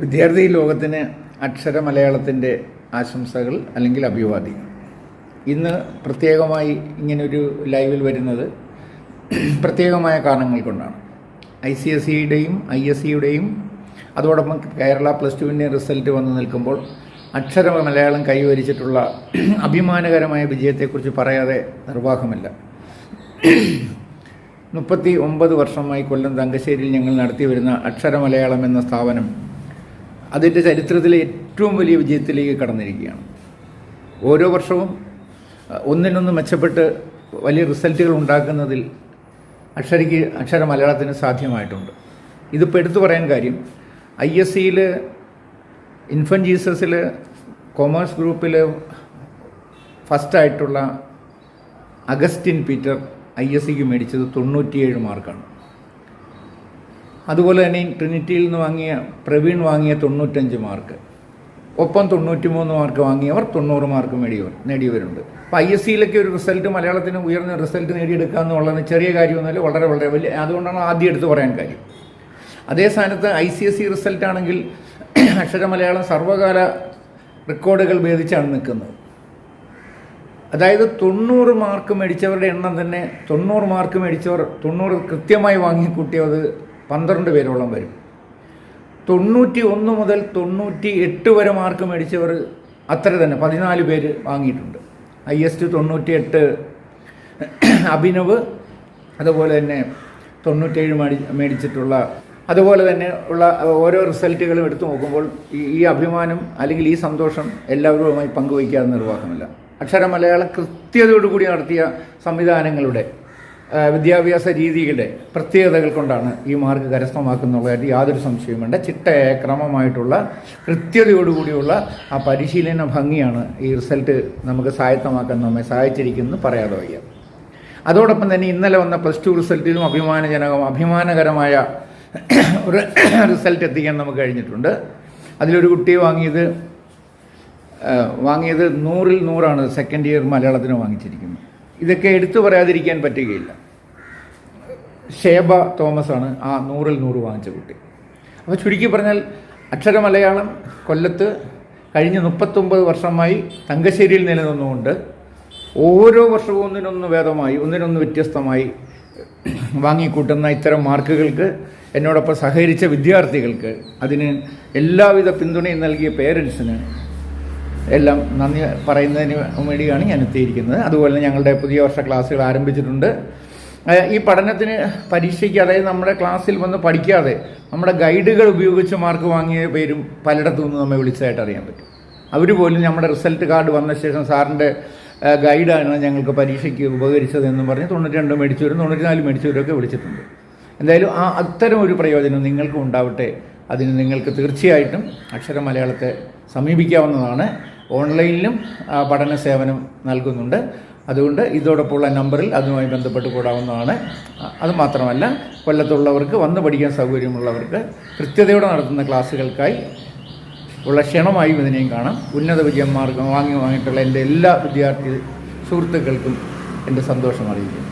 വിദ്യാർത്ഥി ലോകത്തിന് അക്ഷര മലയാളത്തിന്റെ ആശംസകൾ അല്ലെങ്കിൽ അഭിവാദി ഇന്ന് പ്രത്യേകമായി ഇങ്ങനൊരു ലൈവിൽ വരുന്നത് പ്രത്യേകമായ കാരണങ്ങൾ കൊണ്ടാണ്. ഐ സി എസ് സിയുടെയും ഐ എസ് സിയുടെയും അതോടൊപ്പം കേരള പ്ലസ് ടുവിന്റെ റിസൾട്ട് വന്നു നിൽക്കുമ്പോൾ അക്ഷര മലയാളം കൈവരിച്ചിട്ടുള്ള അഭിമാനകരമായ വിജയത്തെക്കുറിച്ച് പറയാതെ നിർവാഹമില്ല. മുപ്പത്തി ഒമ്പത് വർഷമായി കൊല്ലം തങ്കശ്ശേരിയിൽ ഞങ്ങൾ നടത്തി വരുന്ന അക്ഷര മലയാളം എന്ന സ്ഥാപനം അതിന്റെ ചരിത്രത്തിലെ ഏറ്റവും വലിയ വിജയത്തിലേക്ക് കടന്നിരിക്കുകയാണ്. ഓരോ വർഷവും ഒന്നിനൊന്ന് മെച്ചപ്പെട്ട് വലിയ റിസൾട്ടുകൾ ഉണ്ടാക്കുന്നതിൽ അക്ഷരയ്ക്ക് അക്ഷര മലയാളത്തിന് സാധ്യമായിട്ടുണ്ട്. ഇതിപ്പോൾ എടുത്തു പറയാൻ കാര്യം ഐ എസ് സിയിൽ ഇൻഫൻ ജീസസിൽ കൊമേഴ്സ് ഗ്രൂപ്പിൽ ഫസ്റ്റായിട്ടുള്ള അഗസ്റ്റിൻ പീറ്റർ ഐ എസ് സിക്ക് മേടിച്ചത് തൊണ്ണൂറ്റിയേഴ് മാർക്കാണ്. അതുപോലെ തന്നെ ട്രിനിറ്റിയിൽ നിന്ന് വാങ്ങിയ പ്രവീൺ വാങ്ങിയ തൊണ്ണൂറ്റഞ്ച് മാർക്ക്. ഒപ്പം തൊണ്ണൂറ്റി മൂന്ന് മാർക്ക് വാങ്ങിയവർ തൊണ്ണൂറ് മാർക്ക് നേടിയവർ നേടിയവരുണ്ട്. അപ്പോൾ ഐ എസ് സിയിലൊക്കെ ഒരു റിസൾട്ട് മലയാളത്തിന് ഉയർന്ന റിസൾട്ട് നേടിയെടുക്കുക എന്നുള്ളത് ചെറിയ കാര്യമൊന്നുമല്ല വളരെ വളരെ വലിയ അതുകൊണ്ടാണ് ആദ്യം എടുത്ത് പറയാൻ കാര്യം. അതേ സ്ഥാനത്ത് I C S C result ആണെങ്കിൽ അക്ഷര മലയാളം സർവകാല റെക്കോർഡുകൾ ഭേദിച്ചാണ് നിൽക്കുന്നത്. അതായത് തൊണ്ണൂറ് മാർക്ക് മേടിച്ചവരുടെ എണ്ണം തന്നെ തൊണ്ണൂറ് മാർക്ക് മേടിച്ചവർ തൊണ്ണൂറ് കൃത്യമായി വാങ്ങിക്കൂട്ടിയത് പന്ത്രണ്ട് പേരോളം വരും. തൊണ്ണൂറ്റി ഒന്ന് മുതൽ തൊണ്ണൂറ്റി എട്ട് വരെ മാർക്ക് മേടിച്ചവർ അത്ര തന്നെ പതിനാല് പേര് വാങ്ങിയിട്ടുണ്ട്. ഐ എസ് ടി തൊണ്ണൂറ്റി എട്ട് അഭിനവ് അതുപോലെ തന്നെ തൊണ്ണൂറ്റേഴ് മേടി മേടിച്ചിട്ടുള്ള അതുപോലെ തന്നെ ഉള്ള ഓരോ റിസൾട്ടുകളും എടുത്തു നോക്കുമ്പോൾ ഈ അഭിമാനം അല്ലെങ്കിൽ ഈ സന്തോഷം എല്ലാവരുമായി പങ്കുവയ്ക്കാതെ നിർവാഹമില്ല അക്ഷര മലയാള കൃത്യതയോടുകൂടി നടത്തിയ സംവിധാനങ്ങളുടെ വിദ്യാഭ്യാസ രീതികളുടെ പ്രത്യേകതകൾ കൊണ്ടാണ് ഈ മാർക്ക് കരസ്ഥമാക്കുന്നുള്ളതായിട്ട് യാതൊരു സംശയവും വേണ്ട ചിട്ടയായ ക്രമമായിട്ടുള്ള കൃത്യതയോടുകൂടിയുള്ള ആ പരിശീലന ഭംഗിയാണ് ഈ റിസൾട്ട് നമുക്ക് സ്വായത്തമാക്കാൻ നമ്മെ സഹായിച്ചിരിക്കുന്നു പറയാതെ വയ്യ. അതോടൊപ്പം തന്നെ ഇന്നലെ വന്ന പ്ലസ് ടു റിസൾട്ടിലും അഭിമാനജനകം അഭിമാനകരമായ ഒരു റിസൾട്ട് എത്തിക്കാൻ നമുക്ക് കഴിഞ്ഞിട്ടുണ്ട്. അതിലൊരു കുട്ടി വാങ്ങിയത് വാങ്ങിയത് നൂറിൽ നൂറാണ്. സെക്കൻഡ് ഇയർ മലയാളത്തിന് വാങ്ങിച്ചിരിക്കുന്നത്. ഇതൊക്കെ എടുത്തു പറയാതിരിക്കാൻ പറ്റുകയില്ല. ഷേബ തോമസ് ആണ് ആ നൂറിൽ നൂറ് വാങ്ങിച്ച കുട്ടി. അപ്പോൾ ചുരുക്കി പറഞ്ഞാൽ അക്ഷര മലയാളം കൊല്ലത്ത് കഴിഞ്ഞ മുപ്പത്തൊമ്പത് വർഷമായി തങ്കശ്ശേരിയിൽ നിലനിന്നുകൊണ്ട് ഓരോ വർഷവും ഒന്നിനൊന്ന് ഭേദമായി ഒന്നിനൊന്ന് വ്യത്യസ്തമായി വാങ്ങിക്കൂട്ടുന്ന ഇത്തരം മാർക്കുകൾക്ക് എന്നോടൊപ്പം സഹകരിച്ച വിദ്യാർത്ഥികൾക്ക് അതിന് എല്ലാവിധ പിന്തുണയും നൽകിയ പേരൻസിന് എല്ലാം നന്ദി പറയുന്നതിന് വേണ്ടിയാണ് ഞാൻ എത്തിയിരിക്കുന്നത്. അതുപോലെ തന്നെ ഞങ്ങളുടെ പുതിയ വർഷ ക്ലാസ്സുകൾ ആരംഭിച്ചിട്ടുണ്ട്. ഈ പഠനത്തിന് പരീക്ഷയ്ക്ക് അതായത് നമ്മുടെ ക്ലാസ്സിൽ വന്ന് പഠിക്കാതെ നമ്മുടെ ഗൈഡുകൾ ഉപയോഗിച്ച് മാർക്ക് വാങ്ങിയ പേരും പലയിടത്തു നിന്ന് നമ്മെ വിളിച്ചതായിട്ട് അറിയാൻ പറ്റും. അവർ പോലും നമ്മുടെ റിസൾട്ട് കാർഡ് വന്ന ശേഷം സാറിന്റെ ഗൈഡാണ് ഞങ്ങൾക്ക് പരീക്ഷയ്ക്ക് ഉപകരിച്ചത് എന്ന് പറഞ്ഞ് തൊണ്ണൂറ്റി രണ്ട് മേടിച്ചവരും തൊണ്ണൂറ്റി നാല് മേടിച്ചവരൊക്കെ വിളിച്ചിട്ടുണ്ട്. എന്തായാലും ആ അത്തരം ഒരു പ്രയോജനം നിങ്ങൾക്കും ഉണ്ടാവട്ടെ. അതിന് നിങ്ങൾക്ക് തീർച്ചയായിട്ടും അക്ഷര മലയാളത്തെ സമീപിക്കാവുന്നതാണ്. ഓൺലൈനിലും പഠന സേവനം നൽകുന്നുണ്ട്. അതുകൊണ്ട് ഇതോടൊപ്പമുള്ള നമ്പറിൽ അതുമായി ബന്ധപ്പെട്ട് കൂടാവുന്നതാണ്. അതുമാത്രമല്ല കൊല്ലത്തുള്ളവർക്ക് വന്ന് പഠിക്കാൻ സൗകര്യമുള്ളവർക്ക് കൃത്യതയോടെ നടത്തുന്ന ക്ലാസ്സുകൾക്കായി ഉള്ള ക്ഷണമായും ഇതിനെയും കാണാം. ഉന്നത വിജയം മാർഗം വാങ്ങി വാങ്ങിയിട്ടുള്ള എന്റെ എല്ലാ വിദ്യാർത്ഥി സുഹൃത്തുക്കൾക്കും എന്റെ സന്തോഷം അറിയിക്കുന്നു.